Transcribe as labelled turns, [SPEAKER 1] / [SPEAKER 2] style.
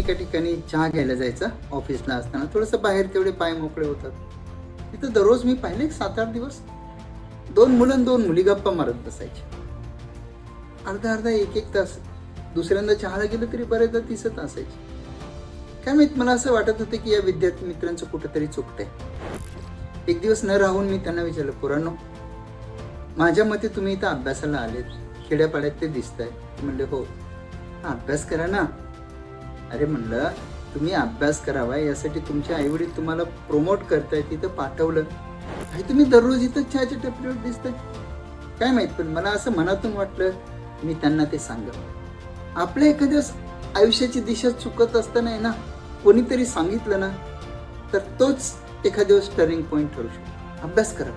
[SPEAKER 1] एका ठिकाणी चहा घ्यायला जायचा ऑफिसला असताना. थोडंसं बाहेर तेवढे पाय मोकळे होतात. तिथं दररोज मी पाहिले सात आठ दिवस. दोन मुलं दोन मुली गप्पा मारत बसायचे. अर्धा अर्धा एक एक तास. दुसऱ्यांदा चहाला गेलं तरी बरेचदा दिसत असायचे. काय माहीत मला असं वाटत होतं की या विद्यार्थी मित्रांचं कुठंतरी चुकतंय. एक दिवस न राहून मी त्यांना विचारलं पुराणो माझ्या मते तुम्ही इथं अभ्यासाला आलेत. खेड्यापाड्यात ते दिसत आहे म्हणले हो अभ्यास करा ना. अरे म्हणलं तुम्ही अभ्यास करावा यासाठी तुमचे आईवडील तुम्हाला प्रोमोट करताय तिथं पाठवलं. आणि तुम्ही दररोज इथं चहाच्या टपरीवर दिसताय. काय माहीत पण मला असं मनातून वाटलं मी त्यांना ते सांगत आपल्या एखाद्या आयुष्याची दिशा चुकत असताना आहे ना कोणीतरी सांगितलं ना तर तोच एखाद्या टर्निंग पॉईंट ठरू शकतो. अभ्यास करा.